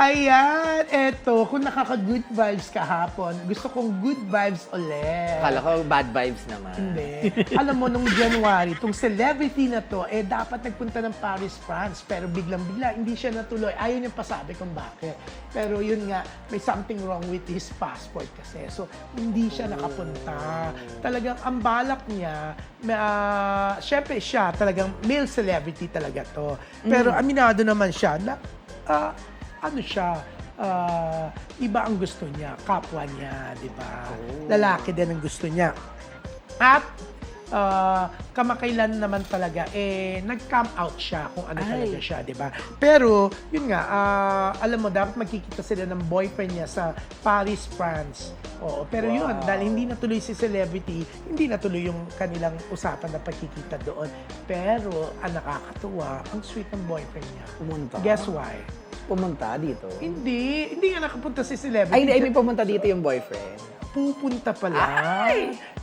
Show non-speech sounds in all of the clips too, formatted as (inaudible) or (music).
Ayan, eto, kung nakaka-good vibes kahapon, gusto kong good vibes ulit. Kala ko bad vibes naman. Hindi. (laughs) Alam mo, nung January, itong celebrity na to, eh, dapat nagpunta ng Paris, France. Pero biglang-bigla, hindi siya natuloy. Ayaw niyang pasabi kung bakit. Pero yun nga, may something wrong with his passport kasi. So, hindi siya nakapunta. Talagang ang balak niya, uh, syempre siya, talagang male celebrity talaga to. Pero aminado naman siya na, ah, ano siya, ah, iba ang gusto niya, kapwa niya, di ba? Lalaki din ang gusto niya. At ah, kamakailan naman talaga, eh, nag-come out siya kung ano Ay. talaga siya, di ba? Pero, yun nga, ah, alam mo, dapat magkikita sila ng boyfriend niya sa Paris, France. Oo, pero yun, Wow. dahil hindi natuloy si celebrity, hindi natuloy yung kanilang usapan na pagkikita doon. Pero, ang nakakatuwa, ang sweet ng boyfriend niya. Pumunta. Guess why? Pumunta dito. Hindi, hindi nga nakapunta si celebrity. Ay, hindi. I mean, pumunta dito yung boyfriend. pupunta pala.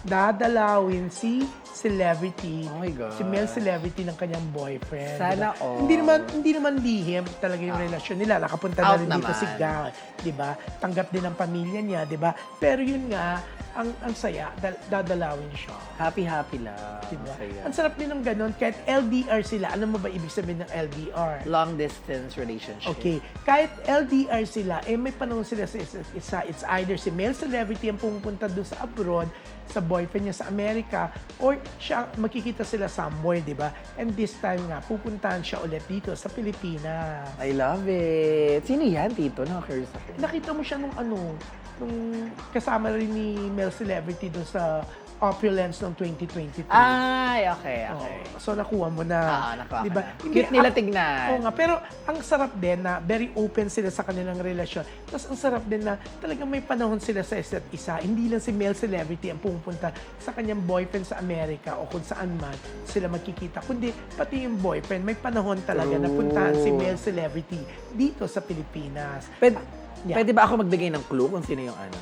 Dadalawin si celebrity. Oh my God. Si male celebrity ng kanyang boyfriend. Sana diba? all. Hindi naman hindi naman lihim talaga yung relasyon nila. Nakapunta na Out rin dito naman. si Gal, 'di ba? Tanggap din ang pamilya niya, 'di ba? Pero yun nga, ang ang saya, dal- dadalawin siya. Happy-happy lang. Diba? Masaya. Ang sarap din ng ganun. Kahit LDR sila, alam mo ba ibig sabihin ng LDR? Long distance relationship. Okay. Kahit LDR sila, eh may panahon sila sa isa't isa. It's either si male celebrity ang pumupunta doon sa abroad, sa boyfriend niya sa Amerika, or siya, makikita sila somewhere, di ba? And this time nga, pupuntahan siya ulit dito sa Pilipinas. I love it. Sino yan, Tito? Nakaka-curious ako. Nakita mo siya nung ano, nung kasama rin ni male celebrity doon sa Opulence noong 2022. Ay, okay, okay. Oo. so nakuha mo na. Ah, nakuha Di ko ba? na. Hindi, Cute nila ang- tignan. Oo nga, pero ang sarap din na very open sila sa kanilang relasyon. Tapos ang sarap din na talagang may panahon sila sa isa't isa. Hindi lang si male celebrity ang pumupunta sa kanyang boyfriend sa Amerika o kung saan man sila magkikita. Kundi pati yung boyfriend, may panahon talaga na puntahan si male celebrity dito sa Pilipinas. Pwede, Yeah. pwede ba ako magbigay ng clue kung sino yung ano?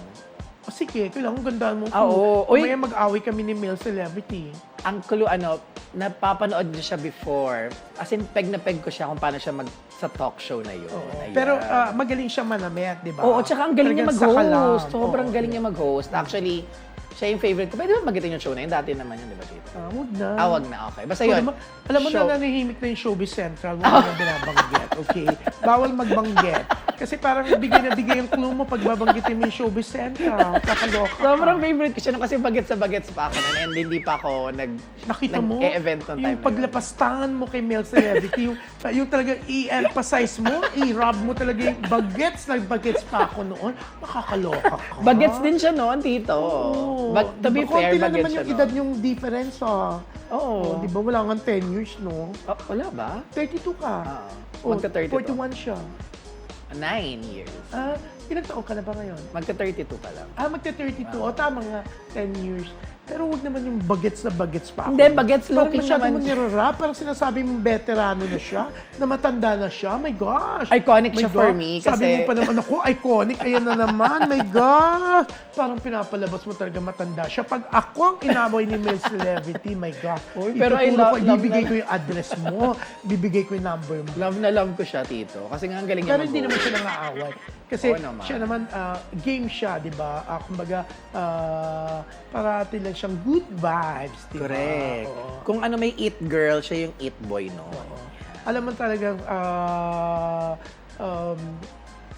Sige, kailangan gandaan mo. Ah, oo. Uy. May mag-away kami ni male celebrity. Ang clue, ano, napapanood niyo siya before. As in, peg na peg ko siya kung paano siya mag sa talk show na yun. Ayan. Pero ah, magaling siya manamit, di ba? Oo, tsaka ang galing niya Talagang mag-host. Sobrang Oo. galing niya mag-host. Actually, siya yung favorite ko. Pwede ba magitin yung show na yun? Dati naman yun, di ba, Tito? Ah, wag na. Ah, wag na, okay. Basta yun. alam mo show. na nanihimik na yung Showbiz Central, wala na (laughs) binabanggit, okay? Bawal magbanggit. Kasi parang bigay na bigay yung clue mo pag babanggitin mo yung Showbiz Central. Kakaloka. Sobrang favorite ko siya nung kasi bagets sa bagets pa ako nun and hindi pa ako nag Nakita mo, nag-e-event ng time yung na yun. paglapastangan mo kay male celebrity, yung, yung talaga i-emphasize mo, i-rub mo talaga yung bagets, nag-bagets pa ako noon, makakaloka ka. Bagets din siya noon, Tito. Oo. But to be Konti fair, lang bagets naman siya yung edad noon. yung difference, ah. Oo. Oh, di ba? Wala nga 10 years, no? Oh, wala ba? 32 ka. Oo. Magka 32 to. 41 siya. Nine years. Ah, ilang taon ka na ba ngayon? Magka 32 pa lang. Ah, magta-32. O, tama nga. 10 years. Pero huwag naman yung bagets na bagets pa ako. Hindi, bagets Parang looking masyado naman mo nirarap. Parang sinasabi mong veterano na siya, na matanda na siya. My gosh. Iconic My siya for God. me Sabi kasi- mo pa naman ako, iconic. Ayan na naman. My gosh. Parang pinapalabas mo talaga matanda siya. Pag ako ang inamoy ni Mel Celebrity, my God. Pero I love- ko, love Bibigay na- ko yung address mo. Bibigay ko yung number mo. Love na love ko siya, Tito. Kasi nga ang galing niya Pero hindi naman siya nangaaway. Kasi Oo naman. siya naman, ah, game siya, di ba? Ah, kumbaga, ah, parati lang siyang good vibes, di ba? Correct. Oo. Kung ano may it girl, siya yung it boy, no? Alam mo talagang, ah,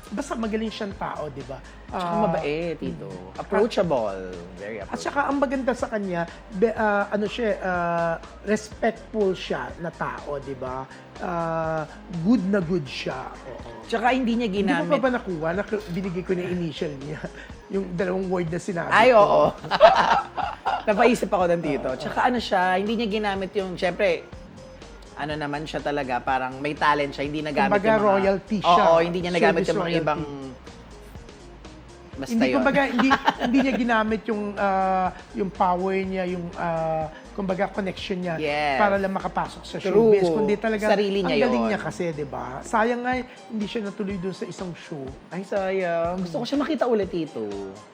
basta magaling siyang tao, di ba? Tsaka Ah, mabait, Tito. Approachable. Very At approachable. saka ang maganda sa kanya, be, ah, ano siya, ah, respectful siya na tao, di ba? Ah, good na good siya. Oo. Tsaka hindi niya Hindi mo ginamit. pa ba nakuha? Nak- binigay ko na initial niya. (laughs) Yung dalawang word na sinabi Ay, ko. oo. (laughs) Napaisip ako ng Tito. Tsaka ano siya, hindi niya ginamit yung, syempre, ano naman siya talaga, parang may talent siya, hindi nagamit Kumbaga, yung mga... royalty siya. Oo, hindi niya nagamit yung mga royalty. ibang... Basta Hindi yun. kumbaga hindi (laughs) hindi niya ginamit yung ah, yung power niya, yung ah, kumbaga, connection niya yes. para lang makapasok sa True. Kundi talaga, Sarili niya ang galing yun. niya kasi, di ba? Sayang nga, hindi siya natuloy dun sa isang show. Ay, sayang. Gusto ko siya makita ulit dito.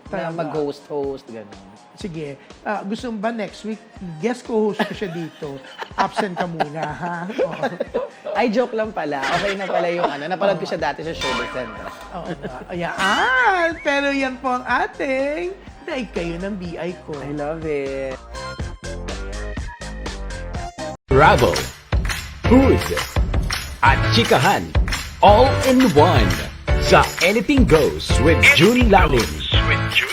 Talaga. Na mag-host-host, gano'n. Sige. Uh, gusto mo ba next week, guest co-host ko siya dito. (laughs) Absent ka muna, ha? Oo. (laughs) Ay, joke lang pala. Okay na pala yung ano. Napalad ko siya dati sa Showbiz Central. Oo nga. Ayan. Ah, pero yan po ang ating Daig kayo ng BI ko. I love it. Rabo, Food, at Chikahan, all in one. Sa Anything Goes with June Lalim.